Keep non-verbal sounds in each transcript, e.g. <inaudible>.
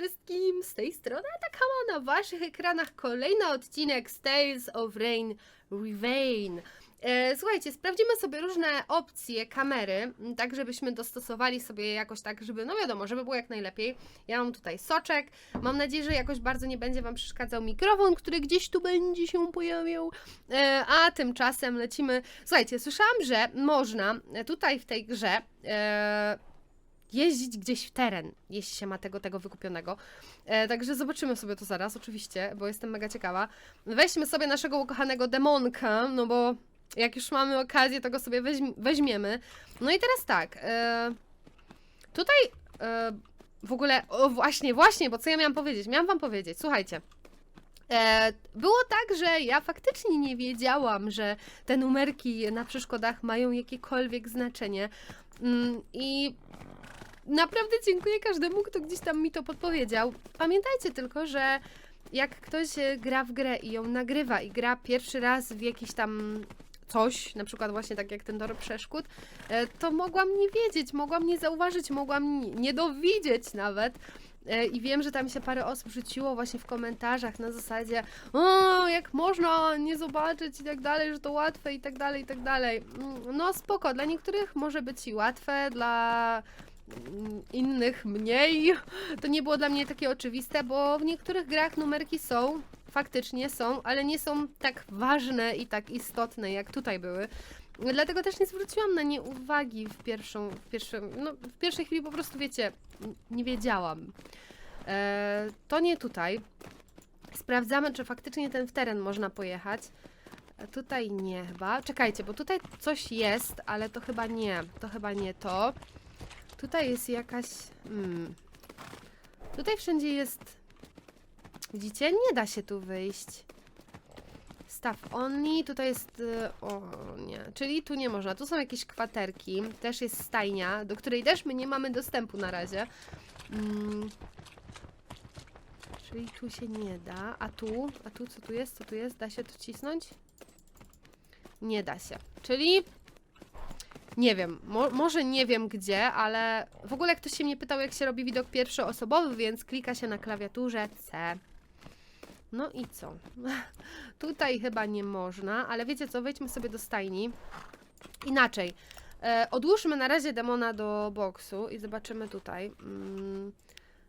wszystkim, z tej strony Atakama na waszych ekranach kolejny odcinek z Tales of Rain Revain. E, słuchajcie, sprawdzimy sobie różne opcje kamery, tak żebyśmy dostosowali sobie jakoś tak, żeby, no wiadomo, żeby było jak najlepiej. Ja mam tutaj soczek, mam nadzieję, że jakoś bardzo nie będzie Wam przeszkadzał mikrofon, który gdzieś tu będzie się pojawiał, e, a tymczasem lecimy. Słuchajcie, słyszałam, że można tutaj w tej grze e, jeździć gdzieś w teren, jeśli się ma tego, tego wykupionego. E, także zobaczymy sobie to zaraz, oczywiście, bo jestem mega ciekawa. Weźmy sobie naszego ukochanego demonka, no bo jak już mamy okazję, to go sobie weźm weźmiemy. No i teraz tak, e, tutaj e, w ogóle, o właśnie, właśnie, bo co ja miałam powiedzieć? Miałam wam powiedzieć, słuchajcie. E, było tak, że ja faktycznie nie wiedziałam, że te numerki na przeszkodach mają jakiekolwiek znaczenie. Mm, I naprawdę dziękuję każdemu, kto gdzieś tam mi to podpowiedział. Pamiętajcie tylko, że jak ktoś e, gra w grę i ją nagrywa i gra pierwszy raz w jakiś tam coś, na przykład właśnie tak jak ten tor przeszkód, e, to mogłam nie wiedzieć, mogłam nie zauważyć, mogłam nie- dowidzieć nawet. E, I wiem, że tam się parę osób rzuciło właśnie w komentarzach na zasadzie o, jak można nie zobaczyć i tak dalej, że to łatwe i tak dalej, i tak dalej. Mm, No spoko, dla niektórych może być i łatwe, dla innych mniej. To nie było dla mnie takie oczywiste, bo w niektórych grach numerki są, faktycznie są, ale nie są tak ważne i tak istotne, jak tutaj były. Dlatego też nie zwróciłam na nie uwagi w pierwszą, w pierwszym, no w pierwszej chwili po prostu wiecie, nie wiedziałam. E, to nie tutaj. Sprawdzamy, czy faktycznie ten w teren można pojechać. E, Tutaj nie chyba. Czekajcie, bo tutaj coś jest, ale to chyba nie. To chyba nie to. Tutaj jest jakaś. Hmm. Tutaj wszędzie jest. Widzicie? Nie da się tu wyjść. Staff only. Tutaj jest. y, O nie. Czyli tu nie można. Tu są jakieś kwaterki. Też jest stajnia, do której też my nie mamy dostępu na razie. Mm. Czyli tu się nie da. A tu? A tu co tu jest? Co tu jest? Da się tu cisnąć? Nie da się. Czyli nie wiem, mo może nie wiem gdzie, ale w ogóle ktoś się mnie pytał, jak się robi widok pierwszoosobowy, więc klika się na klawiaturze C. No i co? <laughs> Tutaj chyba nie można, ale wiecie co, wejdźmy sobie do stajni. Inaczej. E, odłóżmy na razie demona do boksu i zobaczymy tutaj. Mm,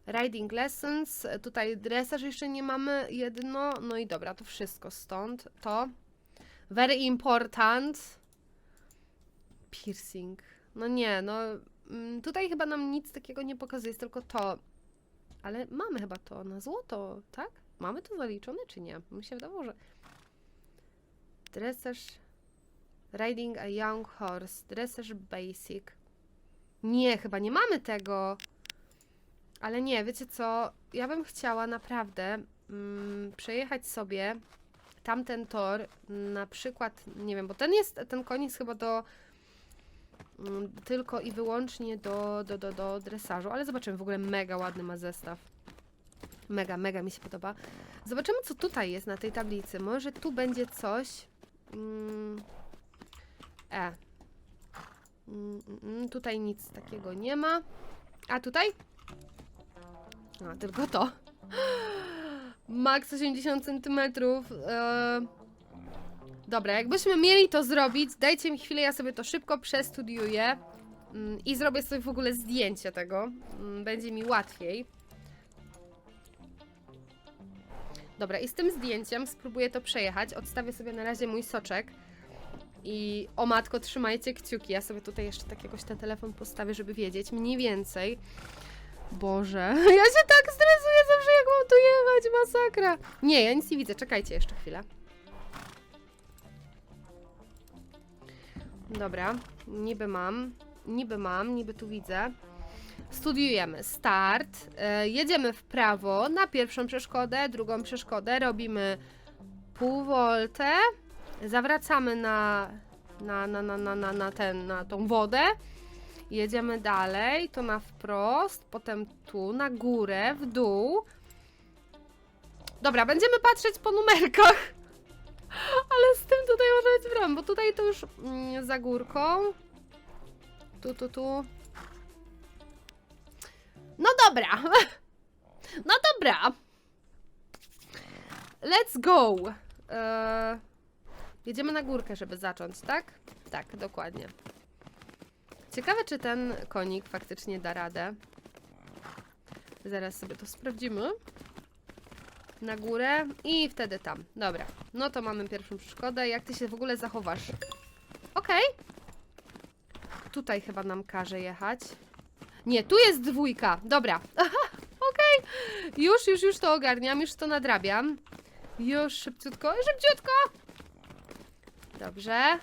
riding lessons, tutaj dresarz jeszcze nie mamy, jedno, no i dobra, to wszystko stąd. To. Very important. Piercing. No nie, no mm, tutaj chyba nam nic takiego nie pokazuje, jest tylko to. Ale mamy chyba to na złoto, tak? Mamy to zaliczone, czy nie? Mi się wydawało, że... Dressage... Riding a young horse. Dressage basic. Nie, chyba nie mamy tego. Ale nie, wiecie co? Ja bym chciała naprawdę mm, przejechać sobie tamten tor, na przykład, nie wiem, bo ten jest, ten jest chyba do tylko i wyłącznie do, do, do, do dresażu, ale zobaczymy, w ogóle mega ładny ma zestaw. Mega, mega mi się podoba. Zobaczymy, co tutaj jest na tej tablicy. Może tu będzie coś. Mm, e. Mm, mm, mm, tutaj nic takiego nie ma. A tutaj? A, tylko to. <gasps> Max 80 cm. E, dobra, jakbyśmy mieli to zrobić, dajcie mi chwilę, ja sobie to szybko przestudiuję mm, i zrobię sobie w ogóle zdjęcie tego. Mm, Będzie mi łatwiej. Dobra, i z tym zdjęciem spróbuję to przejechać. Odstawię sobie na razie mój soczek. I o matko, trzymajcie kciuki. Ja sobie tutaj jeszcze tak jakoś ten telefon postawię, żeby wiedzieć mniej więcej. Boże, <laughs> ja się tak stresuję zawsze, jak mam tu jechać, masakra. Nie, ja nic nie widzę, czekajcie jeszcze chwilę. Dobra, niby mam, niby mam, niby tu widzę. Studiujemy. Start. E, jedziemy w prawo na pierwszą przeszkodę, drugą przeszkodę. Robimy pół voltę. Zawracamy na, na, na, na, na, na, na, ten, na tą wodę. Jedziemy dalej, to na wprost, potem tu, na górę, w dół. Dobra, będziemy patrzeć po numerkach. Ale z tym tutaj może być problem, bo tutaj to już mm, za górką. Tu, tu, tu. No dobra. <laughs> Dobra. Let's go. Eee, jedziemy na górkę, żeby zacząć, tak? Tak, dokładnie. Ciekawe, czy ten konik faktycznie da radę. Zaraz sobie to sprawdzimy. Na górę i wtedy tam. Dobra, no to mamy pierwszą przeszkodę. Jak ty się w ogóle zachowasz? Okej. Tutaj chyba nam każe jechać. Nie, tu jest dwójka. Dobra. Okej. Już, już, już to ogarniam, już to nadrabiam. Już szybciutko, szybciutko. Dobrze.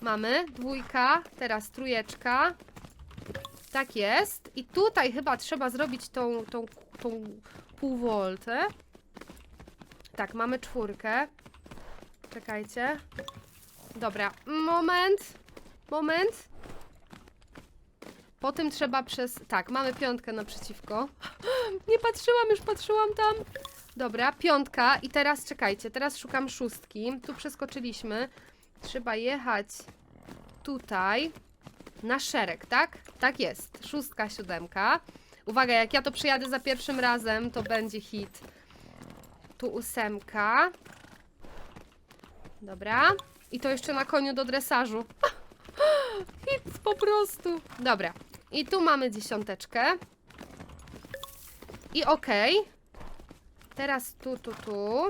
Mamy dwójka, teraz trójeczka. Tak jest. I tutaj chyba trzeba zrobić tą, tą, tą półwoltę. Tak, mamy czwórkę. Czekajcie. Dobra, moment. Moment. Potem trzeba przez... Tak, mamy piątkę naprzeciwko. <gasps> Nie patrzyłam, już patrzyłam tam. Dobra, piątka i teraz czekajcie, teraz szukam szóstki. Tu przeskoczyliśmy. Trzeba jechać tutaj na szereg, tak? Tak jest. Szóstka, siódemka. Uwaga, jak ja to przejadę za pierwszym razem, to będzie hit. Tu ósemka. Dobra. I to jeszcze na koniu do dresażu. <laughs> Hit po prostu. Dobra. I tu mamy dziesiąteczkę. I okej. Teraz tu, tu, tu.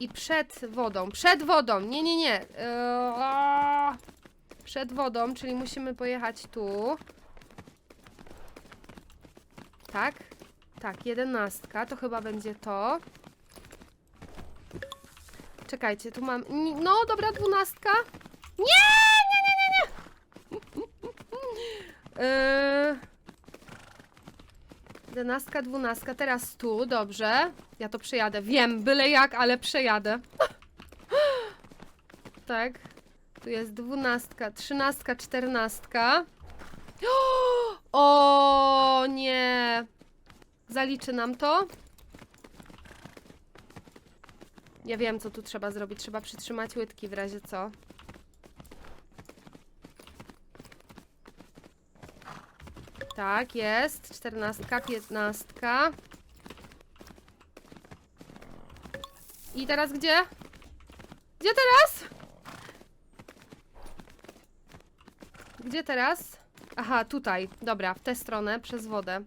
I przed wodą. Przed wodą. Nie, nie, nie. Eee, przed wodą, czyli musimy pojechać tu. Tak? Tak, jedenastka. To chyba będzie to. Czekajcie, tu mam... No, dobra, dwunastka. Nie, nie, nie, nie, nie. Eee, <laughs> Jedenastka, dwunastka, teraz tu, dobrze. Ja to przejadę. Wiem, byle jak, ale przejadę. <laughs> tak. Tu jest dwunastka, trzynastka, czternastka. <gasps> O nie. Zaliczy nam to. Ja wiem, co tu trzeba zrobić. Trzeba przytrzymać łydki w razie co. Tak, jest. Czternastka, piętnastka. I teraz gdzie? Gdzie teraz? Gdzie teraz? Aha, tutaj. Dobra, w tę stronę, przez wodę.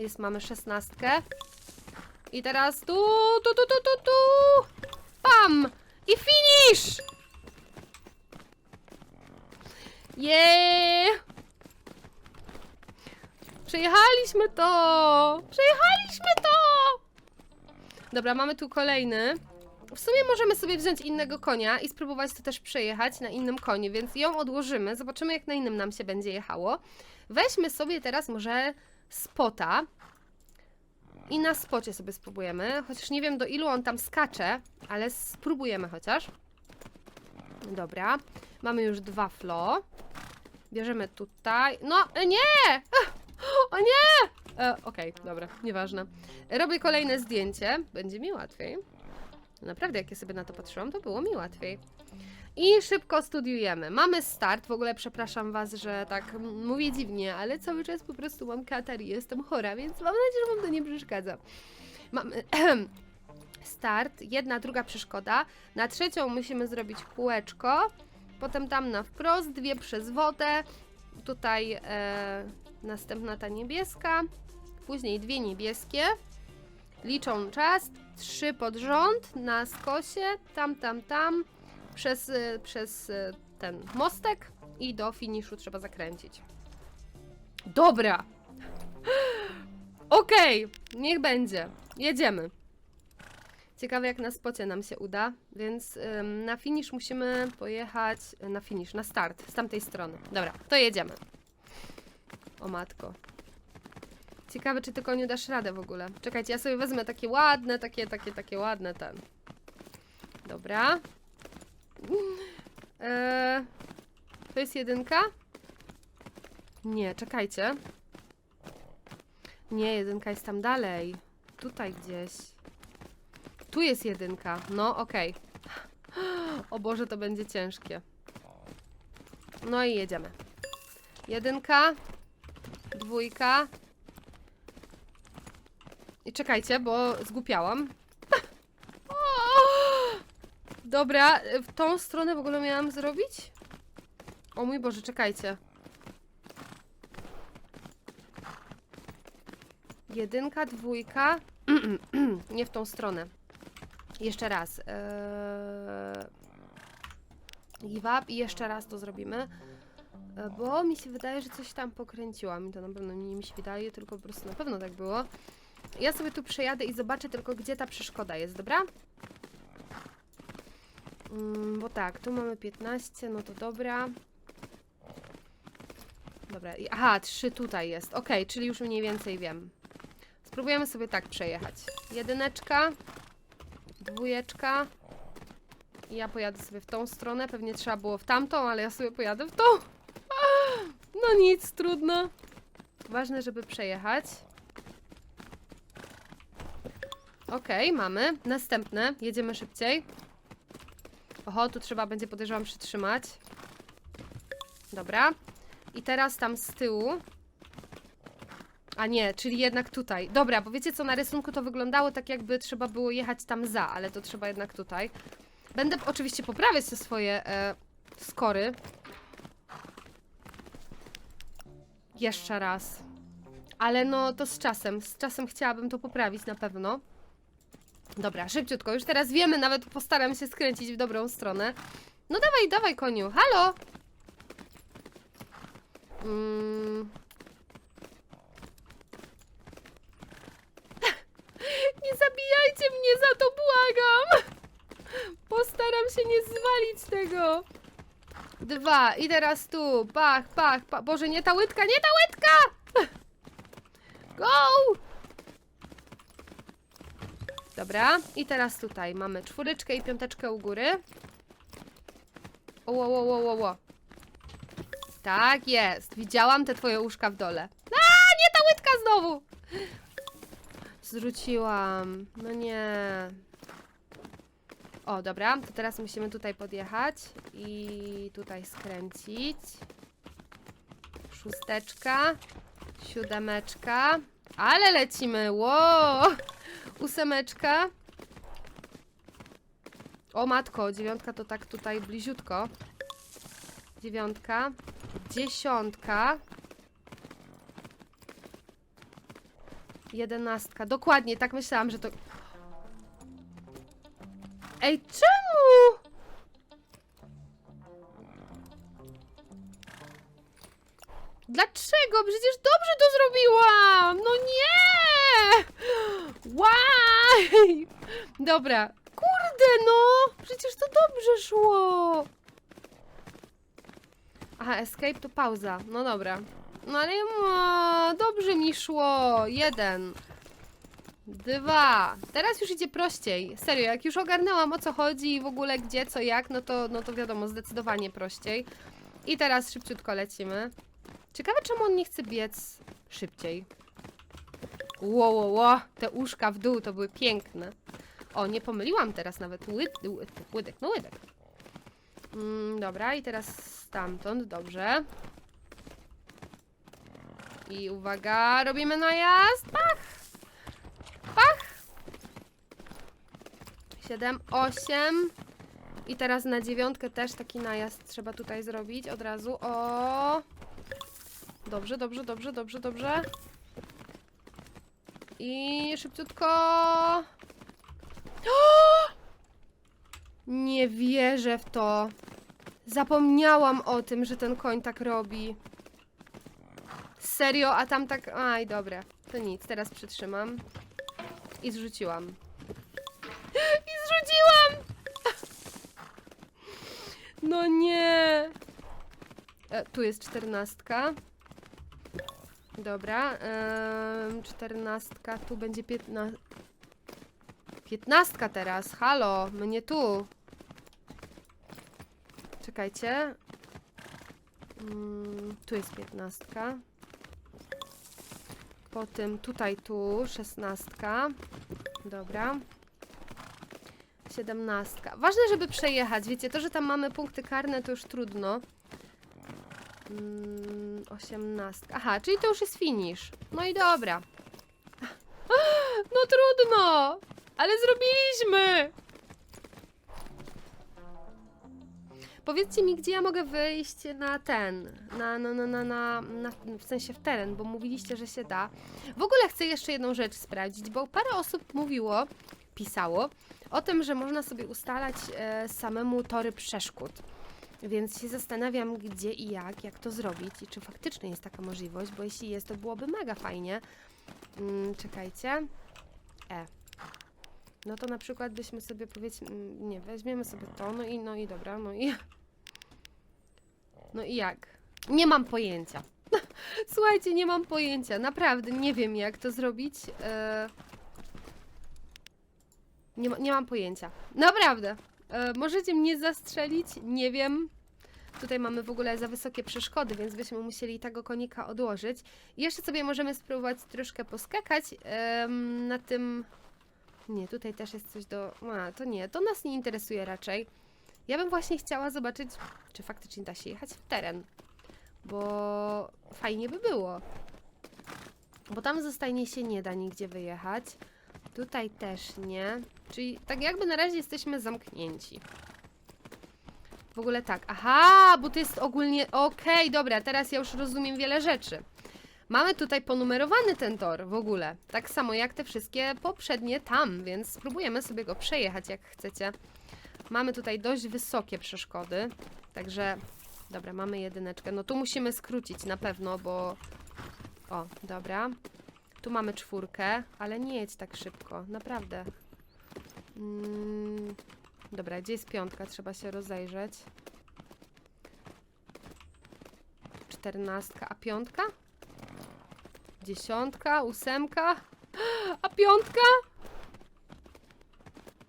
Jest, mamy szesnastkę. I teraz tu, tu, tu, tu, tu, tu. Pam! I finish! Jeee! Przejechaliśmy to! Przejechaliśmy to! Dobra, mamy tu kolejny. W sumie możemy sobie wziąć innego konia i spróbować to też przejechać na innym koniu, więc ją odłożymy. Zobaczymy, jak na innym nam się będzie jechało. Weźmy sobie teraz może spota. I na spocie sobie spróbujemy. Chociaż nie wiem do ilu on tam skacze, ale spróbujemy chociaż. Dobra. Mamy już dwa flo. Bierzemy tutaj. No, e, nie! O nie! E, Okej, dobra, nieważne. Robię kolejne zdjęcie. Będzie mi łatwiej. Naprawdę, jak ja sobie na to patrzyłam, to było mi łatwiej. I szybko studiujemy. Mamy start. W ogóle przepraszam Was, że tak mówię dziwnie, ale cały czas po prostu mam katar i jestem chora, więc mam nadzieję, że Wam to nie przeszkadza. Mamy <clears throat> start, jedna, druga przeszkoda. Na trzecią musimy zrobić kółeczko. Potem tam na wprost, dwie przez wodę. Tutaj e, następna ta niebieska. Później dwie niebieskie. Liczą czas. Trzy pod rząd na skosie. Tam, tam, tam. Przez, y, przez y, ten mostek. I do finiszu trzeba zakręcić. Dobra. <gasps> Okej, niech będzie. Jedziemy. Ciekawe jak na spocie nam się uda, więc ym, na finish musimy pojechać, na finish, na start, z tamtej strony. Dobra, to jedziemy. O matko. Ciekawe, czy ty koniu dasz radę w ogóle. Czekajcie, ja sobie wezmę takie ładne, takie, takie, takie ładne ten. Dobra. Eee, to jest jedynka? Nie, czekajcie. Nie, jedynka jest tam dalej. Tutaj gdzieś. Tu jest jedynka. No, okej. <gasps> O Boże, to będzie ciężkie. No i jedziemy. Jedynka. Dwójka. I czekajcie, bo zgłupiałam. <laughs> Dobra, w tą stronę w ogóle miałam zrobić? O mój Boże, czekajcie. Jedynka, dwójka. <clears throat> Nie w tą stronę. Jeszcze raz. Eee... Give up i jeszcze raz to zrobimy. E, Bo mi się wydaje, że coś tam pokręciłam. I to na pewno nie mi się wydaje, tylko po prostu na pewno tak było. Ja sobie tu przejadę i zobaczę tylko, gdzie ta przeszkoda jest, dobra? Mm, bo tak, tu mamy 15, no to dobra. Dobra, aha, 3 tutaj jest. Okej, czyli już mniej więcej wiem. Spróbujemy sobie tak przejechać. Jedyneczka, dwójeczka. I ja pojadę sobie w tą stronę. Pewnie trzeba było w tamtą, ale ja sobie pojadę w tą. <laughs> No nic, trudno. Ważne, żeby przejechać. Okej, mamy. Następne. Jedziemy szybciej. Oho, tu trzeba będzie, podejrzewam, przytrzymać. Dobra. I teraz tam z tyłu. A nie, czyli jednak tutaj. Dobra, bo wiecie co, na rysunku to wyglądało tak jakby trzeba było jechać tam za, ale to trzeba jednak tutaj. Będę oczywiście poprawiać te swoje e, skory. Jeszcze raz. Ale no to z czasem. Z czasem chciałabym to poprawić na pewno. Dobra, szybciutko. Już teraz wiemy, nawet postaram się skręcić w dobrą stronę. No dawaj, dawaj koniu. Halo! Mm. <laughs> Nie zabijajcie mnie za to, błagam! Postaram się nie zwalić tego. Dwa. I teraz tu. Pach, pach, pach. Boże, nie ta łydka, nie ta łydka! Go! Dobra. I teraz tutaj mamy czwóreczkę i piąteczkę u góry. O, o, o, o, o. Tak jest. Widziałam te twoje uszka w dole. A, nie ta łydka znowu! Zrzuciłam. No nie. O, dobra, to teraz musimy tutaj podjechać i tutaj skręcić. Szósteczka, siódemeczka, ale lecimy, ło! Ósemeczka. O matko, dziewiątka to tak tutaj bliziutko. Dziewiątka, dziesiątka. Jedenastka, dokładnie, tak myślałam, że to... Ej, czemu? Dobra. Kurde, no! Przecież to dobrze szło! Aha, escape to pauza. No dobra. No ale ma, dobrze mi szło. Jeden. Dwa. Teraz już idzie prościej. Serio, jak już ogarnęłam o co chodzi i w ogóle gdzie, co, jak, no to, no to wiadomo, zdecydowanie prościej. I teraz szybciutko lecimy. Ciekawe, czemu on nie chce biec szybciej. Ło, ło, ło. Te uszka w dół to były piękne. O, nie pomyliłam teraz nawet. Łyd, łyd, łydek, no łydek. Mm, dobra, i teraz stamtąd, dobrze. I uwaga, robimy najazd. Pach! Pach! 7, 8. I teraz na dziewiątkę też taki najazd trzeba tutaj zrobić od razu. O! Dobrze, dobrze, dobrze, dobrze, dobrze. I szybciutko. <gasps> Nie wierzę w to. Zapomniałam o tym, że ten koń tak robi. Serio, a tam tak. Aj, dobra. To nic, teraz przytrzymam. I zrzuciłam. <gasps> I zrzuciłam! <laughs> No nie. E, tu jest czternastka. Dobra. Czternastka, tu będzie piętna... Piętnastka teraz, halo, mnie tu. Czekajcie. Mm, tu jest piętnastka. Potem tutaj, tu, szesnastka. Dobra. Siedemnastka. Ważne, żeby przejechać. Wiecie, to, że tam mamy punkty karne, to już trudno. Mm, osiemnastka. Aha, czyli to już jest finish. No i dobra. <gasps> No trudno, ale zrobiliśmy. Powiedzcie mi, gdzie ja mogę wyjść na ten, na, na, na, na, na, na, w sensie w teren, bo mówiliście, że się da. W ogóle chcę jeszcze jedną rzecz sprawdzić, bo parę osób mówiło, pisało o tym, że można sobie ustalać e, samemu tory przeszkód. Więc się zastanawiam, gdzie i jak, jak to zrobić i czy faktycznie jest taka możliwość, bo jeśli jest, to byłoby mega fajnie. Mm, czekajcie. E. No to na przykład byśmy sobie powiedzmy, mm, nie, weźmiemy sobie to, no i, no i dobra, no i... No i jak? Nie mam pojęcia. <laughs> Słuchajcie, nie mam pojęcia, naprawdę nie wiem jak to zrobić. E... Nie, ma, nie mam pojęcia. Naprawdę. E, możecie mnie zastrzelić? Nie wiem. Tutaj mamy w ogóle za wysokie przeszkody, więc byśmy musieli tego konika odłożyć. Jeszcze sobie możemy spróbować troszkę poskakać em, na tym... Nie, tutaj też jest coś do... A, to nie, to nas nie interesuje raczej. Ja bym właśnie chciała zobaczyć, czy faktycznie da się jechać w teren. Bo fajnie by było. Bo tam zostanie się nie da nigdzie wyjechać. Tutaj też nie. Czyli tak jakby na razie jesteśmy zamknięci. W ogóle tak. Aha, bo to jest ogólnie. Okej, dobra, teraz ja już rozumiem wiele rzeczy. Mamy tutaj ponumerowany ten tor w ogóle. Tak samo jak te wszystkie poprzednie tam, więc spróbujemy sobie go przejechać jak chcecie. Mamy tutaj dość wysokie przeszkody. Także. Dobra, mamy jedyneczkę. No tu musimy skrócić na pewno, bo. O, dobra. Tu mamy czwórkę, ale nie jedź tak szybko, naprawdę. Mm, dobra, gdzie jest piątka? Trzeba się rozejrzeć. Czternastka, a piątka? Dziesiątka, ósemka, <gasps> a piątka?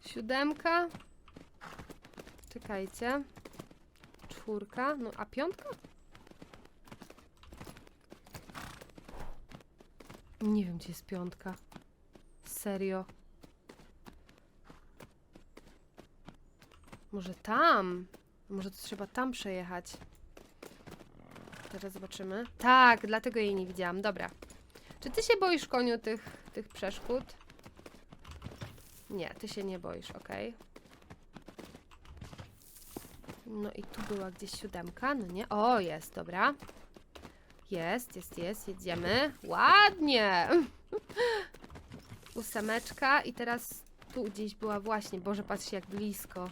Siódemka. Czekajcie. Czwórka, no a piątka? Nie wiem, gdzie jest piątka. Serio. Może tam? Może to trzeba tam przejechać. Teraz zobaczymy. Tak, dlatego jej nie widziałam. Dobra. Czy ty się boisz, koniu, tych, tych przeszkód? Nie, ty się nie boisz, okej. No i tu była gdzieś siódemka, no nie? O, jest, dobra. Jest, jest, jest, jedziemy. Ładnie! <laughs> Ósemeczka i teraz tu gdzieś była właśnie. Boże, patrzcie jak blisko.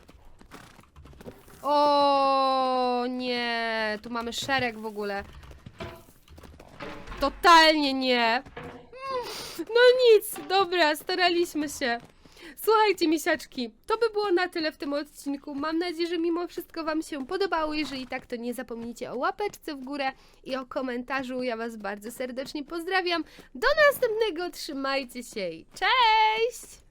O nie, tu mamy szereg w ogóle. Totalnie nie. No nic, dobra, staraliśmy się. Słuchajcie, misiaczki, to by było na tyle w tym odcinku. Mam nadzieję, że mimo wszystko Wam się podobało. Jeżeli tak, to nie zapomnijcie o łapeczce w górę i o komentarzu. Ja Was bardzo serdecznie pozdrawiam. Do następnego, trzymajcie się i cześć!